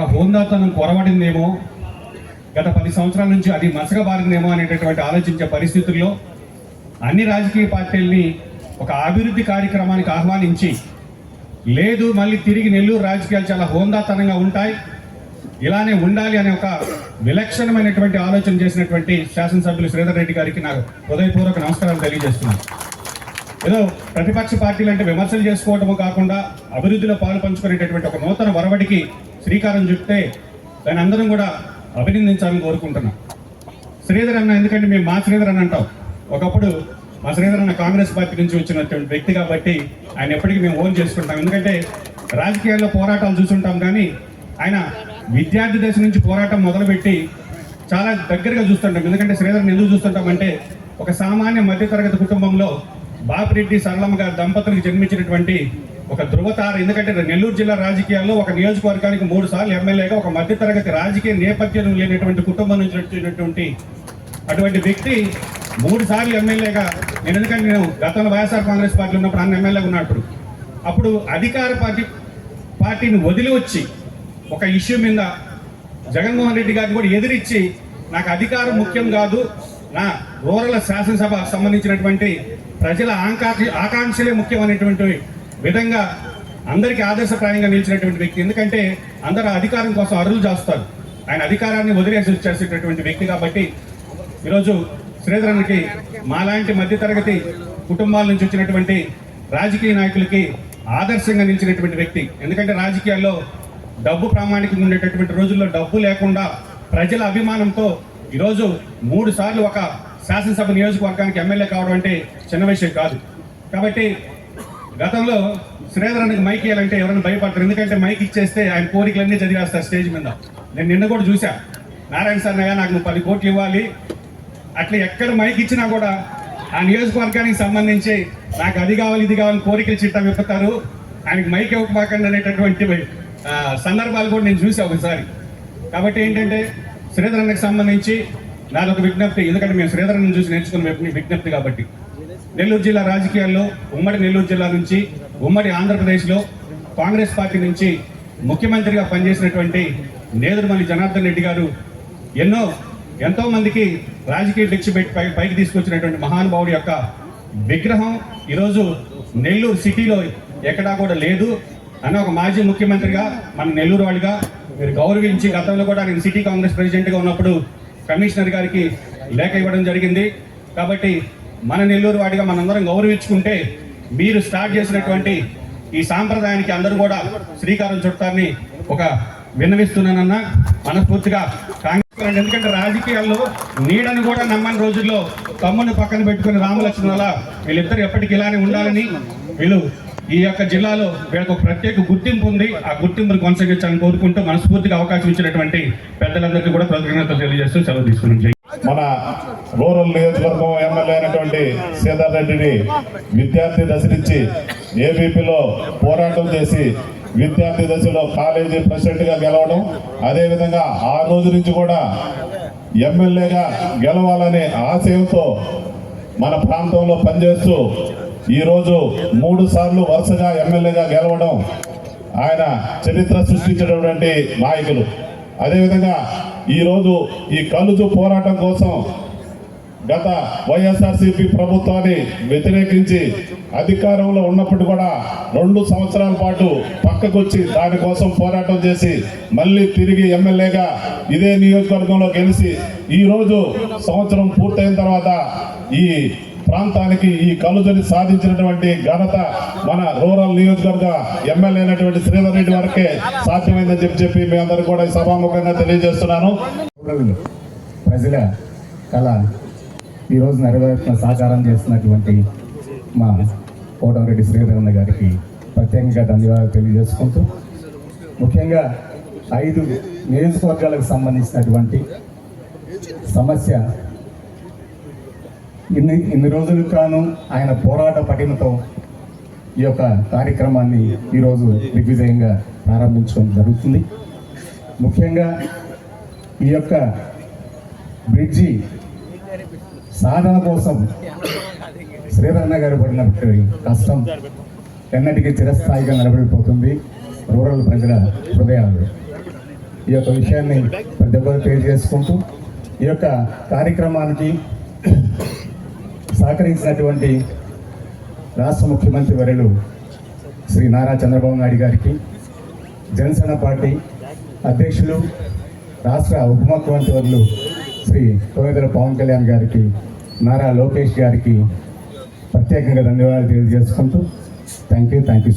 ఒక హోందాతనం కొరవడిందేమో గత పది సంవత్సరాల నుంచి అది మసకబారిందేమో అనేటటువంటి ఆలోచించే పరిస్థితుల్లో అన్ని రాజకీయ పార్టీల్ని ఒక అభివృద్ధి కార్యక్రమానికి ఆహ్వానించి లేదు మళ్ళీ తిరిగి నెల్లూరు రాజకీయాలు చాలా హోందాతనంగా ఉంటాయి ఇలానే ఉండాలి అనే ఒక విలక్షణమైనటువంటి ఆలోచన చేసినటువంటి శాసనసభ్యులు శ్రీధర్ రెడ్డి గారికి నాకు హృదయపూర్వక నమస్కారాలు తెలియజేస్తున్నాను. ఏదో ప్రతిపక్ష పార్టీలు అంటే విమర్శలు చేసుకోవటము కాకుండా అభివృద్ధిలో పాలు పంచుకునేటటువంటి ఒక నూతన వరవడికి శ్రీకారం చుట్టే దాని అందరం కూడా అభినందించాలని కోరుకుంటున్నాం. శ్రీధర్ అన్న ఎందుకంటే మేము మా శ్రీధర్ అని అంటాం. ఒకప్పుడు మా శ్రీధర్ అన్న కాంగ్రెస్ పార్టీ నుంచి వచ్చినటువంటి వ్యక్తి కాబట్టి ఆయన ఎప్పటికీ మేము ఓన్ చేసుకుంటాం. ఎందుకంటే రాజకీయాల్లో పోరాటాలు చూసుంటాం కానీ ఆయన విద్యార్థి దశ నుంచి పోరాటం మొదలుపెట్టి చాలా దగ్గరగా చూస్తుంటాం. ఎందుకంటే శ్రీధర్ని ఎందుకు చూస్తుంటామంటే ఒక సామాన్య మధ్యతరగతి కుటుంబంలో బాపిరెడ్డి సరళమ్మ గారి దంపతులకు జన్మించినటువంటి ఒక ధృవతార ఎందుకంటే నెల్లూరు జిల్లా రాజకీయాల్లో ఒక నియోజకవర్గానికి మూడు సార్లు ఎమ్మెల్యేగా ఒక మధ్యతరగతి రాజకీయ నేపథ్యం లేనటువంటి కుటుంబం నుంచి వచ్చినటువంటి అటువంటి వ్యక్తి మూడు సార్లు ఎమ్మెల్యేగా. నేను ఎందుకంటే నేను గతంలో వైఎస్ఆర్ కాంగ్రెస్ పార్టీ ఉన్నప్పుడు అన్న ఎమ్మెల్యేగా ఉన్నప్పుడు అప్పుడు. అధికార పార్టీ పార్టీని వదిలి వచ్చి ఒక ఇష్యూ మీద జగన్మోహన్ రెడ్డి గారిని కూడా ఎదిరించి నాకు అధికారం ముఖ్యం కాదు నా రూరల్ శాసనసభ సంబంధించినటువంటి ప్రజల ఆకాంక్ష ఆకాంక్షలే ముఖ్యమైనటువంటి విధంగా అందరికీ ఆదర్శప్రాయంగా నిలిచినటువంటి వ్యక్తి. ఎందుకంటే అందరూ అధికారం కోసం అరులు చేస్తారు ఆయన అధికారాన్ని వదిలేసి చేసేటటువంటి వ్యక్తి కాబట్టి ఈరోజు శ్రీధరన్కి మాలాంటి మధ్యతరగతి కుటుంబాల నుంచి వచ్చినటువంటి రాజకీయ నాయకులకి ఆదర్శంగా నిలిచినటువంటి వ్యక్తి. ఎందుకంటే రాజకీయాల్లో డబ్బు ప్రామాణికంగా ఉండేటటువంటి రోజుల్లో డబ్బు లేకుండా ప్రజల అభిమానంతో ఈరోజు మూడు సార్లు ఒక శాసనసభ నియోజకవర్గానికి ఎమ్మెల్యే కావడం అంటే చిన్న విషయం కాదు. కాబట్టి గతంలో శ్రీధరానికి మైక్ ఇవ్వాలంటే ఎవరైనా భయపడతారు. ఎందుకంటే మైక్ ఇచ్చేస్తే ఆయన కోరికలన్నీ చదివేస్తారు స్టేజ్ మీద. నేను నిన్న కూడా చూసా నారాయణ సార్ నయ్య నాకు పది కోట్లు ఇవ్వాలి. అట్లా ఎక్కడ మైక్ ఇచ్చినా కూడా ఆ నియోజకవర్గానికి సంబంధించి నాకు అది కావాలి ఇది కావాలి కోరికలు చిట్టా విప్పుతారు. ఆయనకి మైక్ ఇవ్వకపోకండి అనేటటువంటి ఆ, సందర్భాలు కూడా నేను చూసా ఒకసారి. కాబట్టి ఏంటంటే శ్రీధరన్కి సంబంధించి నాదొక విజ్ఞప్తి. ఎందుకంటే మేము శ్రీధరన్ చూసి నేర్చుకున్న విజ్ఞప్తి కాబట్టి. నెల్లూరు జిల్లా రాజకీయాల్లో ఉమ్మడి నెల్లూరు జిల్లా నుంచి ఉమ్మడి ఆంధ్రప్రదేశ్లో కాంగ్రెస్ పార్టీ నుంచి ముఖ్యమంత్రిగా పనిచేసినటువంటి నేదురుమల్లి జనార్దన్ రెడ్డి గారు ఎన్నో ఎంతో మందికి రాజకీయ భిక్ష పెట్టి పై పైకి తీసుకొచ్చినటువంటి మహానుభావుడి యొక్క విగ్రహం ఈరోజు నెల్లూరు సిటీలో ఎక్కడా కూడా లేదు అని ఒక మాజీ ముఖ్యమంత్రిగా మన నెల్లూరు వాడిగా మీరు గౌరవించి గతంలో కూడా నేను సిటీ కాంగ్రెస్ ప్రెసిడెంట్గా ఉన్నప్పుడు కమిషనర్ గారికి లేఖ ఇవ్వడం జరిగింది. కాబట్టి మన నెల్లూరు వాడిగా మనందరం గౌరవించుకుంటే మీరు స్టార్ట్ చేసినటువంటి ఈ సాంప్రదాయానికి అందరూ కూడా శ్రీకారం చుట్టాన్ని ఒక విన్నవిస్తున్నానన్న మనస్ఫూర్తిగా కాంగ్రెస్ ఎందుకంటే రాజకీయాల్లో నీడని కూడా నమ్మని రోజుల్లో తమ్ముని పక్కన పెట్టుకుని రామలక్ష్మణుల వీళ్ళిద్దరు ఎప్పటికీ ఇలానే ఉండాలని వీళ్ళు ఈ యొక్క జిల్లాలో వీళ్ళకు ప్రత్యేక గుర్తింపు ఉంది. ఆ గుర్తింపును కొనసాగించాలని కోరుకుంటూ మనస్ఫూర్తిగా అవకాశం ఇచ్చినటువంటి పెద్దలందరికీ కూడా కృతజ్ఞతలు తెలియజేస్తూ సెలవు తీసుకున్నాం. మన రూరల్ నియోజకవర్గం ఎమ్మెల్యే అయినటువంటి సీతార్ రెడ్డిని విద్యార్థి దశ నుంచి ఏబీపీలో పోరాటం చేసి విద్యార్థి దశలో కాలేజీ ప్రెసిడెంట్గా గెలవడం అదేవిధంగా ఆ రోజు నుంచి కూడా ఎమ్మెల్యేగా గెలవాలనే ఆశయంతో మన ప్రాంతంలో పనిచేస్తూ ఈరోజు మూడు సార్లు వరుసగా ఎమ్మెల్యేగా గెలవడం ఆయన చరిత్ర సృష్టించినటువంటి నాయకులు. అదేవిధంగా ఈరోజు ఈ కలుజు పోరాటం కోసం గత వైఎస్ఆర్సీపీ ప్రభుత్వాన్ని వ్యతిరేకించి అధికారంలో ఉన్నప్పుడు కూడా రెండు సంవత్సరాల పాటు పక్కకొచ్చి దానికోసం పోరాటం చేసి మళ్ళీ తిరిగి ఎమ్మెల్యేగా ఇదే నియోజకవర్గంలో గెలిచి ఈరోజు సంవత్సరం పూర్తయిన తర్వాత ఈ ప్రాంతానికి ఈ కలుజని సాధించినటువంటి ఘనత మన రూరల్ నియోజకవర్గ ఎమ్మెల్యే అయినటువంటి శ్రీధర్ రెడ్డి వరకే సాధ్యమైందని చెప్పి చెప్పి మీ అందరూ కూడా ఈ సభాముఖంగా తెలియజేస్తున్నాను. ప్రజల కళ ఈరోజు నెరవేర్చిన సాకారం చేస్తున్నటువంటి మా కోటమిరెడ్డి శ్రీధరన్న గారికి ప్రత్యేకంగా ధన్యవాదాలు తెలియజేసుకుంటూ ముఖ్యంగా ఐదు నియోజకవర్గాలకు సంబంధించినటువంటి సమస్య ఇన్ని ఇన్ని రోజులు కాను ఆయన పోరాట పటిమతో ఈ యొక్క కార్యక్రమాన్ని ఈరోజు దిగ్విజయంగా ప్రారంభించడం జరుగుతుంది. ముఖ్యంగా ఈ యొక్క బ్రిడ్జి సాధన కోసం శ్రీరన్న గారు పడినటువంటి కష్టం ఎన్నటికీ చిరస్థాయిగా నిలబడిపోతుంది. రూరల్ ప్రజల హృదయాలు ఈ యొక్క విషయాన్ని ప్రతి ఒక్కరు తెలియజేసుకుంటూ ఈ యొక్క కార్యక్రమానికి సహకరించినటువంటి రాష్ట్ర ముఖ్యమంత్రి వర్యులు శ్రీ నారా చంద్రబాబు నాయుడు గారికి జనసేన పార్టీ అధ్యక్షులు రాష్ట్ర ఉప ముఖ్యమంత్రి వర్యులు శ్రీ కోవేదల పవన్ కళ్యాణ్ గారికి నారా లోకేష్ గారికి ప్రత్యేకంగా ధన్యవాదాలు తెలియజేసుకుంటూ థ్యాంక్ యూ థ్యాంక్ యూ